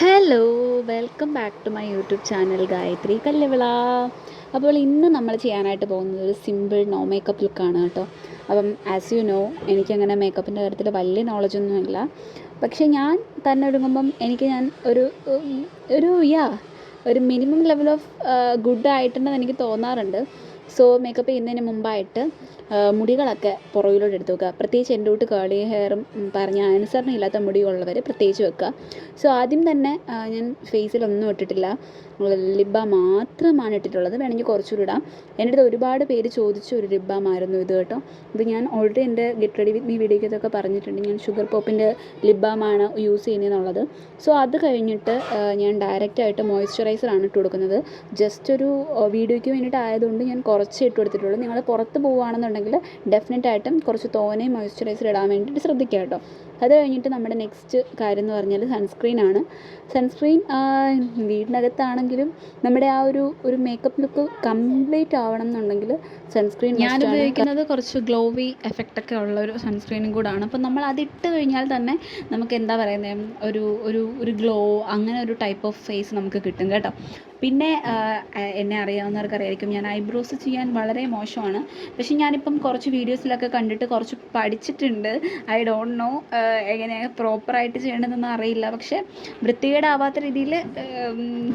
Hello welcome back to my YouTube channel Gayathri Kallavila അപ്പോൾ ഇന്ന് നമ്മൾ ചെയ്യാനായിട്ട് പോകുന്നത് ഒരു സിമ്പിൾ നോ മേക്കപ്പ് ലുക്കാണ് കേട്ടോ. അപ്പം ആസ് യു നോ എനിക്കങ്ങനെ മേക്കപ്പിന്റെ കാര്യത്തിൽ വലിയ നോളജൊന്നുമില്ല പക്ഷെ ഞാൻ തന്നെ ഒരുങ്ങുമ്പം എനിക്ക് ഞാൻ ഒരു ഒരു യാ ഒരു മിനിമം ലെവൽ ഓഫ് ഗുഡ് ആയിട്ടുണ്ടെന്ന് എനിക്ക് തോന്നാറുണ്ട്. സോ മേക്കപ്പ് ചെയ്യുന്നതിന് മുമ്പായിട്ട് മുടികളൊക്കെ പുറകിലോട്ട് എടുത്ത് വെക്കുക. പ്രത്യേകിച്ച് എന്റെ കൂട്ട് കേളി ഹെയറും പറഞ്ഞ അനുസരണ ഇല്ലാത്ത മുടിയുള്ളവർ പ്രത്യേകിച്ച് വെക്കുക. സോ ആദ്യം തന്നെ ഞാൻ ഫേസിലൊന്നും ഇട്ടിട്ടില്ല. ലിബ മാത്രമാണ് ഇട്ടിട്ടുള്ളത്. വേണമെങ്കിൽ കുറച്ചുകൂടി ഇടാം. എന്റെ അടുത്ത് ഒരുപാട് പേര് ചോദിച്ച ഒരു ലിബാമായിരുന്നു ഇത് കേട്ടോ. ഇത് ഞാൻ ഓൾറെഡി എന്റെ ഗെറ്റ് റെഡി വിത്ത് മീ വീഡിയോയ്ക്കകത്തൊക്കെ പറഞ്ഞിട്ടുണ്ട്. ഞാൻ ഷുഗർ പോപ്പിന്റെ ലിബാമാണ് യൂസ് ചെയ്യുന്നതെന്നുള്ളത്. സോ അത് കഴിഞ്ഞിട്ട് ഞാൻ ഡയറക്റ്റായിട്ട് മോയ്സ്ചറൈസറാണ് ഇട്ട് കൊടുക്കുന്നത്. ജസ്റ്റ് ഒരു വീഡിയോയ്ക്ക് വേണ്ടിയിട്ട് ആയതുകൊണ്ട് ഞാൻ കുറച്ച് ഇട്ട് കൊടുത്തിട്ടുള്ളൂ. നിങ്ങൾ പുറത്ത് പോവുകയാണെന്നുണ്ടെങ്കിൽ ഡെഫിനറ്റ് ആയിട്ടും കുറച്ച് തോനെ മോയ്സ്ചറൈസർ ഇടാൻ വേണ്ടിയിട്ട് ശ്രദ്ധിക്കുക കേട്ടോ. അത് കഴിഞ്ഞിട്ട് നമ്മുടെ നെക്സ്റ്റ് കാര്യം എന്ന് പറഞ്ഞാൽ സൺസ്ക്രീൻ ആണ്. സൺസ്ക്രീൻ വീടിനകത്താണെങ്കിലും നമ്മുടെ ആ ഒരു ഒരു മേക്കപ്പ് ലുക്ക് കംപ്ലീറ്റ് ആവണം എന്നുണ്ടെങ്കിൽ സൺസ്ക്രീൻ ഞാൻ ഉപയോഗിക്കുന്നത് കുറച്ച് ഗ്ലോവി എഫക്റ്റ് ഒക്കെ ഉള്ള ഒരു സൺസ്ക്രീനും കൂടാണ്. അപ്പം നമ്മൾ അതിട്ട് കഴിഞ്ഞാൽ തന്നെ നമുക്ക് എന്താ പറയുന്നത് ഒരു ഒരു ഒരു ഗ്ലോ അങ്ങനെ ഒരു ടൈപ്പ് ഓഫ് ഫേസ് നമുക്ക് കിട്ടും കേട്ടോ. പിന്നെ എന്നെ അറിയാവുന്നവർക്ക് അറിയായിരിക്കും ഞാൻ ഐബ്രോസ് ചെയ്യാൻ വളരെ മോശമാണ്. പക്ഷെ ഞാനിപ്പം കുറച്ച് വീഡിയോസിലൊക്കെ കണ്ടിട്ട് കുറച്ച് പഠിച്ചിട്ടുണ്ട്. ഐ ഡോണ്ട് നോ എങ്ങനെ പ്രോപ്പറായിട്ട് ചെയ്യേണ്ടതെന്ന് അറിയില്ല. പക്ഷേ വൃത്തികേടാവാത്ത രീതിയിൽ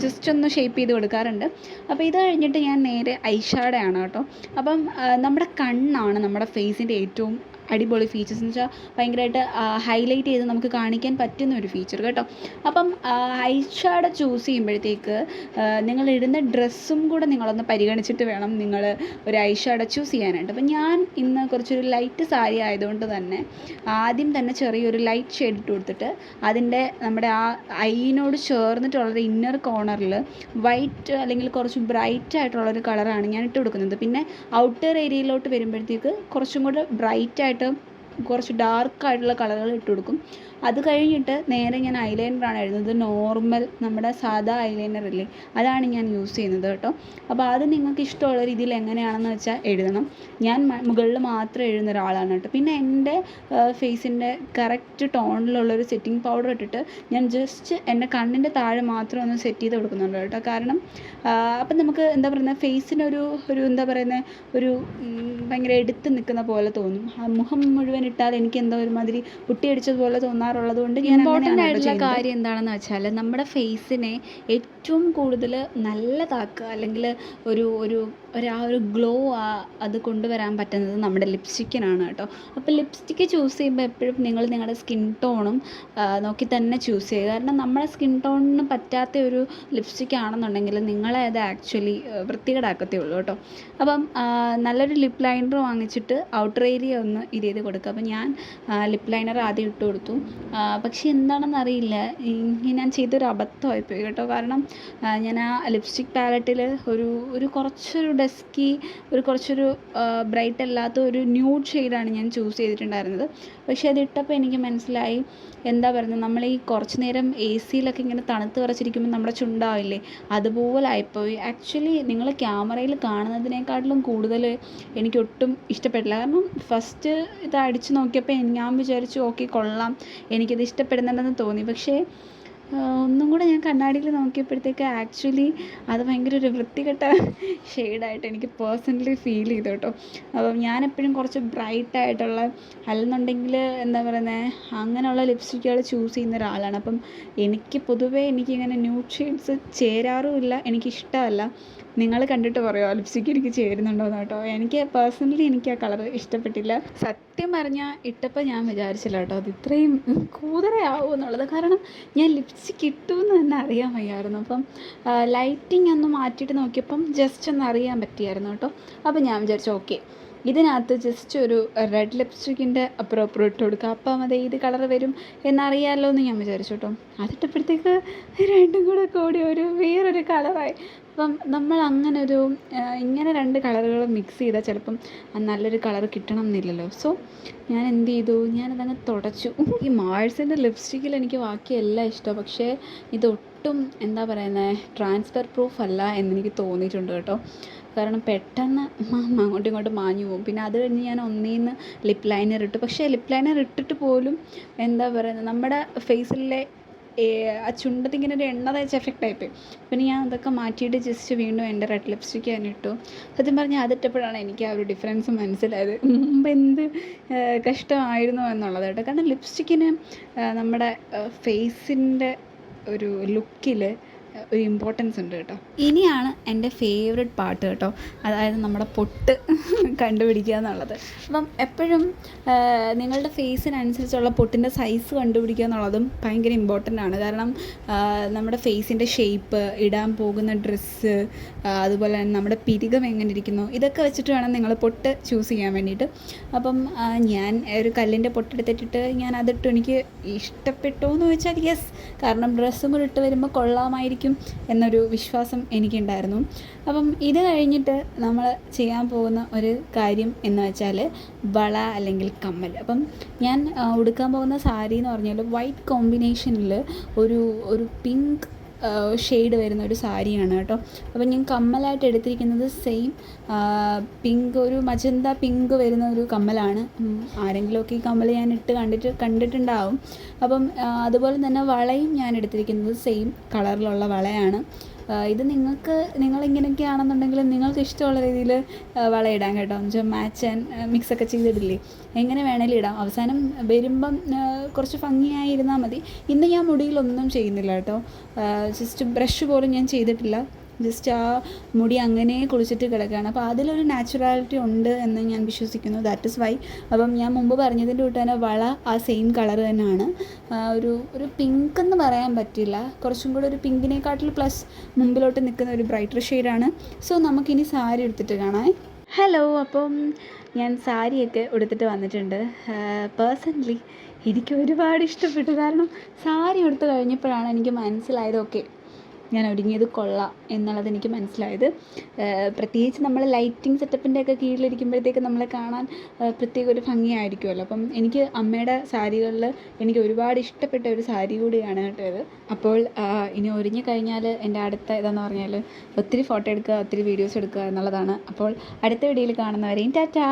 ജസ്റ്റ് ഒന്ന് ഷേപ്പ് ചെയ്ത് കൊടുക്കാറുണ്ട്. അപ്പോൾ ഇത് കഴിഞ്ഞിട്ട് ഞാൻ നേരെ ഐഷാഡയാണ് കേട്ടോ. അപ്പം നമ്മുടെ കണ്ണാണ് നമ്മുടെ ഫേസിന്റെ ഏറ്റവും അടിപൊളി ഫീച്ചേഴ്സ് എന്ന് വെച്ചാൽ ഭയങ്കരമായിട്ട് ഹൈലൈറ്റ് ചെയ്ത് നമുക്ക് കാണിക്കാൻ പറ്റുന്ന ഒരു ഫീച്ചർ കേട്ടോ. അപ്പം ഐഷാഡോ ചൂസ് ചെയ്യുമ്പോഴത്തേക്ക് നിങ്ങൾ ഇടുന്ന ഡ്രസ്സും കൂടെ നിങ്ങളൊന്ന് പരിഗണിച്ചിട്ട് വേണം നിങ്ങൾ ഒരു ഐഷാഡോ ചൂസ് ചെയ്യാനായിട്ട്. അപ്പം ഞാൻ ഇന്ന് കുറച്ചൊരു ലൈറ്റ് സാരി ആയതുകൊണ്ട് തന്നെ ആദ്യം തന്നെ ചെറിയൊരു ലൈറ്റ് ഷെയ്ഡ് ഇട്ട് കൊടുത്തിട്ട് അതിന്റെ നമ്മുടെ ആ ഐനോട് ചേർന്നിട്ടുള്ള ഇന്നർ കോർണറിൽ വൈറ്റ് അല്ലെങ്കിൽ കുറച്ച് ബ്രൈറ്റ് ആയിട്ടുള്ള ഒരു കളറാണ് ഞാൻ ഇട്ട് കൊടുക്കുന്നത്. പിന്നെ ഔട്ടർ ഏരിയയിലോട്ട് വരുമ്പോഴത്തേക്ക് കുറച്ചും കൂടെ ബ്രൈറ്റ് ആയിട്ട് later. കുറച്ച് ഡാർക്ക് ആയിട്ടുള്ള കളറുകൾ ഇട്ട് കൊടുക്കും. അത് കഴിഞ്ഞിട്ട് നേരെ ഞാൻ ഐലൈനറാണ് എഴുതുന്നത് നോർമൽ നമ്മുടെ സാധാ ഐലൈനർ ഇല്ലേ? അതാണ് ഞാൻ യൂസ് ചെയ്യുന്നത് കേട്ടോ. അപ്പോൾ അത് നിങ്ങൾക്ക് ഇഷ്ടമുള്ള രീതിയിൽ എങ്ങനെയാണെന്ന് വെച്ചാൽ എഴുതണം. ഞാൻ മുകളിൽ മാത്രം എഴുതുന്ന ഒരാളാണ് കേട്ടോ. പിന്നെ എന്റെ ഫേസിന്റെ കറക്റ്റ് ടോണിലുള്ളൊരു സെറ്റിംഗ് പൗഡർ ഇട്ടിട്ട് ഞാൻ ജസ്റ്റ് എന്റെ കണ്ണിന്റെ താഴെ മാത്രം ഒന്ന് സെറ്റ് ചെയ്ത് കൊടുക്കുന്നുണ്ട് കേട്ടോ. കാരണം അപ്പം നമുക്ക് എന്താ പറയുന്നത് ഫേസിനൊരു ഒരു എന്താ പറയുന്നത് ഒരു ഭയങ്കര എടുത്ത് നിൽക്കുന്ന പോലെ തോന്നും. മുഖം മുഴുവൻ ഇട്ടാൽ എനിക്ക് എന്തോ ഒരുമാതിരി പുട്ടിയടിച്ചതുപോലെ തോന്നാറുള്ളത് കൊണ്ട് ഞാൻ ഇമ്പോർട്ടന്റ് ആയിട്ടുള്ള കാര്യം എന്താണെന്ന് വെച്ചാൽ നമ്മുടെ ഫേസിനെ ഏറ്റവും കൂടുതൽ നല്ലതാക്കുക അല്ലെങ്കിൽ ഒരു ഒരു ഒരു ആ ഒരു ഗ്ലോ ആ അത് കൊണ്ടുവരാൻ പറ്റുന്നത് നമ്മുടെ ലിപ്സ്റ്റിക്കിനാണ് കേട്ടോ. അപ്പോൾ ലിപ്സ്റ്റിക്ക് ചൂസ് ചെയ്യുമ്പോൾ എപ്പോഴും നിങ്ങൾ നിങ്ങളുടെ സ്കിൻ ടോണും നോക്കി തന്നെ ചൂസ് ചെയ്യുക. കാരണം നമ്മുടെ സ്കിൻ ടോണിന് പറ്റാത്ത ഒരു ലിപ്സ്റ്റിക് ആണെന്നുണ്ടെങ്കിൽ നിങ്ങളെ അത് ആക്ച്വലി വൃത്തികേടാക്കത്തേ ഉള്ളൂ കേട്ടോ. അപ്പം നല്ലൊരു ലിപ് ലൈനർ വാങ്ങിച്ചിട്ട് ഔട്ടർ ഏരിയ ഒന്ന് ഇത് ചെയ്ത് കൊടുക്കുക അപ്പം ഞാൻ ലിപ് ലൈനർ ആദ്യം ഇട്ട് കൊടുത്തു. പക്ഷെ എന്താണെന്ന് അറിയില്ല. ഞാൻ ചെയ്തൊരു അബദ്ധമായിപ്പോയി കേട്ടോ. കാരണം ഞാൻ ആ ലിപ്സ്റ്റിക് പാലറ്റിൽ ഒരു ഒരു കുറച്ചൊരു ഡസ്കി ഒരു കുറച്ചൊരു ബ്രൈറ്റ് അല്ലാത്ത ഒരു ന്യൂഡ് ഷെയ്ഡാണ് ഞാൻ ചൂസ് ചെയ്തിട്ടുണ്ടായിരുന്നത്. പക്ഷേ അത് ഇട്ടപ്പോൾ എനിക്ക് മനസ്സിലായി. എന്താ പറയുന്നത്? നമ്മൾ ഈ കുറച്ച് നേരം എ സിയിലൊക്കെ ഇങ്ങനെ തണുത്ത് വിറച്ചിരിക്കുമ്പോൾ നമ്മുടെ ചുണ്ടാവില്ലേ? അതുപോലെ ആയിപ്പോയി. ആക്ച്വലി നിങ്ങൾ ക്യാമറയിൽ കാണുന്നതിനേക്കാട്ടിലും കൂടുതൽ എനിക്ക് ഒട്ടും ഇഷ്ടപ്പെട്ടില്ല. കാരണം ഫസ്റ്റ് ഇത് അടിച്ച് നോക്കിയപ്പോൾ ഞാൻ വിചാരിച്ചു ഓക്കെ കൊള്ളാം. എനിക്കിത് ഇഷ്ടപ്പെടുന്നുണ്ടെന്ന് തോന്നി. പക്ഷേ ഒന്നും കൂടെ ഞാൻ കണ്ണാടിയിൽ നോക്കിയപ്പോഴത്തേക്ക് ആക്ച്വലി അത് ഭയങ്കര ഒരു വൃത്തികെട്ട ഷെയ്ഡായിട്ട് എനിക്ക് പേഴ്സണലി ഫീൽ ചെയ്തു കേട്ടോ. അപ്പം ഞാൻ എപ്പോഴും കുറച്ച് ബ്രൈറ്റ് ആയിട്ടുള്ള അല്ലെന്നുണ്ടെങ്കിൽ എന്താ പറയുന്നത് അങ്ങനെയുള്ള ലിപ്സ്റ്റിക്കുകൾ ചൂസ് ചെയ്യുന്ന ഒരാളാണ്. അപ്പം എനിക്ക് പൊതുവേ എനിക്കിങ്ങനെ ന്യൂഡ് ഷെയ്ഡ്സ് ചേരാറുമില്ല. എനിക്കിഷ്ടമല്ല. നിങ്ങൾ കണ്ടിട്ട് പറയുമോ ലിപ്സ്റ്റിക്ക് എനിക്ക് ചേരുന്നുണ്ടോയെന്ന് കേട്ടോ. എനിക്ക് പേഴ്സണലി എനിക്ക് ആ കളർ ഇഷ്ടപ്പെട്ടില്ല. സത്യം പറഞ്ഞാൽ ഇട്ടപ്പോൾ ഞാൻ വിചാരിച്ചില്ല കേട്ടോ അത് ഇത്രയും കൂതറയാവും എന്നുള്ളത്. കാരണം ഞാൻ ലിപ്സ്റ്റിക്ക് ഇട്ടു എന്ന് തന്നെ അറിയാൻ വയ്യായിരുന്നു. അപ്പം ലൈറ്റിംഗ് ഒന്ന് മാറ്റിയിട്ട് നോക്കിയപ്പം ജസ്റ്റ് ഒന്ന് അറിയാൻ പറ്റിയായിരുന്നു കേട്ടോ. അപ്പം ഞാൻ വിചാരിച്ചു ഓക്കെ ഇതിനകത്ത് ജസ്റ്റ് ഒരു റെഡ് ലിപ്സ്റ്റിക്കിന്റെ അപ്പുറം ഇട്ട് കൊടുക്കുക അപ്പം അത് ഏത് കളർ വരും എന്നറിയാമല്ലോ എന്ന് ഞാൻ വിചാരിച്ചു കേട്ടോ. അതിട്ടപ്പോഴത്തേക്ക് രണ്ടും കൂടെ കൂടി ഒരു വേറൊരു കളറായി അപ്പം നമ്മൾ അങ്ങനെ ഒരു ഇങ്ങനെ രണ്ട് കളറുകൾ മിക്സ് ചെയ്താൽ ചിലപ്പം നല്ലൊരു കളർ കിട്ടണം എന്നില്ലല്ലോ സോ ഞാൻ എന്ത് ചെയ്തു ഞാനതങ്ങ് തുടച്ചു. ഈ മാഴ്സിന്റെ ലിപ്സ്റ്റിക്കിൽ എനിക്ക് ബാക്കി എല്ലാം ഇഷ്ടമാണ് പക്ഷേ ഒട്ടും എന്താ പറയുന്നത് ട്രാൻസ്ഫർ പ്രൂഫ് അല്ല എന്നെനിക്ക് തോന്നിയിട്ടുണ്ട് കേട്ടോ. കാരണം പെട്ടെന്ന് അങ്ങോട്ടും ഇങ്ങോട്ടും മാഞ്ഞു പോകും. പിന്നെ അത് കഴിഞ്ഞ് ഞാൻ ഒന്നീന്ന് ലിപ്പ് ലൈനർ ഇട്ടു. പക്ഷേ ലിപ്പ് ലൈനർ ഇട്ടിട്ട് പോലും എന്താ പറയുന്നത് നമ്മുടെ ഫേസിലെ ആ ചുണ്ടത്ത് ഇങ്ങനെ ഒരു എണ്ണ തേച്ച എഫക്റ്റ് ആയിപ്പോയി. പിന്നെ ഞാൻ അതൊക്കെ മാറ്റിയിട്ട് ജസ്റ്റ് വീണ്ടും എന്റെ റെഡ് ലിപ്സ്റ്റിക്ക് ഞാൻ ഇട്ടു. സത്യം പറഞ്ഞാൽ അതിട്ടപ്പോഴാണ് എനിക്ക് ആ ഒരു ഡിഫറൻസ് മനസ്സിലായത്. മുമ്പ് എന്ത് കഷ്ടമായിരുന്നു എന്നുള്ളത് കേട്ടോ. കാരണം ലിപ്സ്റ്റിക്കിന് നമ്മുടെ ഫേസിന്റെ ഒരു ലുക്കിൽ ഒരു ഇമ്പോർട്ടൻസ് ഉണ്ട് കേട്ടോ. ഇനിയാണ് എന്റെ ഫേവററ്റ് പാട്ട് കേട്ടോ. അതായത് നമ്മുടെ പൊട്ട് കണ്ടുപിടിക്കുക എന്നുള്ളത്. അപ്പം എപ്പോഴും നിങ്ങളുടെ ഫേസിനനുസരിച്ചുള്ള പൊട്ടിന്റെ സൈസ് കണ്ടുപിടിക്കുക എന്നുള്ളതും ഭയങ്കര ഇമ്പോർട്ടന്റ് ആണ്. കാരണം നമ്മുടെ ഫേസിന്റെ ഷേപ്പ് ഇടാൻ പോകുന്ന ഡ്രസ്സ് അതുപോലെ തന്നെ നമ്മുടെ പിരികം എങ്ങനെ ഇരിക്കുന്നു ഇതൊക്കെ വെച്ചിട്ട് വേണം നിങ്ങൾ പൊട്ട് ചൂസ് ചെയ്യാൻ വേണ്ടിയിട്ട്. അപ്പം ഞാൻ ഒരു കല്ലിന്റെ പൊട്ടെടുത്തിട്ടിട്ട് ഞാൻ അതിട്ടു എനിക്ക് ഇഷ്ടപ്പെട്ടോ എന്ന് ചോദിച്ചാൽ യെസ് കാരണം ഡ്രസ്സും കൂടി ഇട്ട് വരുമ്പോൾ കൊള്ളാമായിരിക്കും. എന്നൊരു വിശ്വാസം എനിക്കുണ്ടായിരുന്നു. അപ്പം ഇത് കഴിഞ്ഞിട്ട് നമ്മൾ ചെയ്യാൻ പോകുന്ന ഒരു കാര്യം എന്ന് വെച്ചാൽ വള അല്ലെങ്കിൽ കമ്മൽ അപ്പം ഞാൻ ഉടുക്കാൻ പോകുന്ന സാരി എന്ന് പറഞ്ഞാൽ വൈറ്റ് കോമ്പിനേഷനിൽ ഒരു ഒരു പിങ്ക് ഷെയ്ഡ് വരുന്ന ഒരു സാരിയാണ് കേട്ടോ. അപ്പം ഞാൻ കമ്മലായിട്ട് എടുത്തിരിക്കുന്നത് സെയിം പിങ്ക് ഒരു മജന്ത പിങ്ക് വരുന്ന ഒരു കമ്മലാണ്. ആരെങ്കിലുമൊക്കെ ഈ കമ്മൽ ഞാൻ ഇട്ട് കണ്ടിട്ട് കണ്ടിട്ടുണ്ടാവും. അപ്പം അതുപോലെ തന്നെ വളയും ഞാൻ എടുത്തിരിക്കുന്നത് സെയിം കളറിലുള്ള വളയാണ്. ഇത് നിങ്ങൾക്ക് നിങ്ങൾ ഇങ്ങനെയൊക്കെ ആണെന്നുണ്ടെങ്കിൽ നിങ്ങൾക്ക് ഇഷ്ടമുള്ള രീതിയിൽ വളയിടാൻ കേട്ടോ. കേട്ടോ എന്നുവെച്ചാൽ മാച്ച് ആൻഡ് മിക്സ് ഒക്കെ ചെയ്തിടില്ലേ എങ്ങനെ വേണേലും ഇടാം. അവസാനം വരുമ്പം കുറച്ച് ഭംഗിയായിരുന്നാൽ മതി. ഇന്ന് ഞാൻ മുടിയിലൊന്നും ചെയ്യുന്നില്ല കേട്ടോ. ജസ്റ്റ് ബ്രഷ് പോലും ഞാൻ ചെയ്തിട്ടില്ല. ജസ്റ്റ് ആ മുടി അങ്ങനെ കുളിച്ചിട്ട് കിടക്കുകയാണ്. അപ്പോൾ അതിലൊരു നാച്ചുറാലിറ്റി ഉണ്ട് എന്ന് ഞാൻ വിശ്വസിക്കുന്നു. ദാറ്റ് ഇസ് വൈ അപ്പം ഞാൻ മുമ്പ് പറഞ്ഞതിന്റെ കൂട്ട് തന്നെ വള ആ സെയിം കളർ തന്നെയാണ്. ഒരു ഒരു പിങ്ക് എന്ന് പറയാൻ പറ്റില്ല. കുറച്ചും കൂടെ ഒരു പിങ്കിനെക്കാട്ടിൽ പ്ലസ് മുമ്പിലോട്ട് നിൽക്കുന്ന ഒരു ബ്രൈറ്റർ ഷെയ്ഡാണ് സോ നമുക്കിനി സാരി എടുത്തിട്ട് കാണാം. ഹലോ അപ്പം ഞാൻ സാരിയൊക്കെ ഉടുത്തിട്ട് വന്നിട്ടുണ്ട്. പേഴ്സണലി എനിക്ക് ഒരുപാട് ഇഷ്ടപ്പെട്ടു. കാരണം സാരി ഉടുത്ത് കഴിഞ്ഞപ്പോഴാണ് എനിക്ക് മനസ്സിലായത് ഓക്കെ ഞാൻ ഒരുങ്ങിയത് കൊള്ളാം എന്നുള്ളത് എനിക്ക് മനസ്സിലായത്. പ്രത്യേകിച്ച് നമ്മൾ ലൈറ്റിംഗ് സെറ്റപ്പിന്റെ ഒക്കെ കീഴിലിരിക്കുമ്പോഴത്തേക്ക് നമ്മളെ കാണാൻ പ്രത്യേക ഒരു ഭംഗിയായിരിക്കുമല്ലോ. അപ്പം എനിക്ക് അമ്മയുടെ സാരികളിൽ എനിക്ക് ഒരുപാട് ഇഷ്ടപ്പെട്ട ഒരു സാരി കൂടിയാണ് കേട്ടോ ഇത്. അപ്പോൾ ഇനി ഒരുങ്ങി കഴിഞ്ഞാൽ എന്റെ അടുത്ത ഇതെന്ന് പറഞ്ഞാൽ ഒത്തിരി ഫോട്ടോ എടുക്കുക ഒത്തിരി വീഡിയോസ് എടുക്കുക എന്നുള്ളതാണ്. അപ്പോൾ അടുത്ത വീഡിയോയിൽ കാണുന്നവരെയും ടാറ്റാ!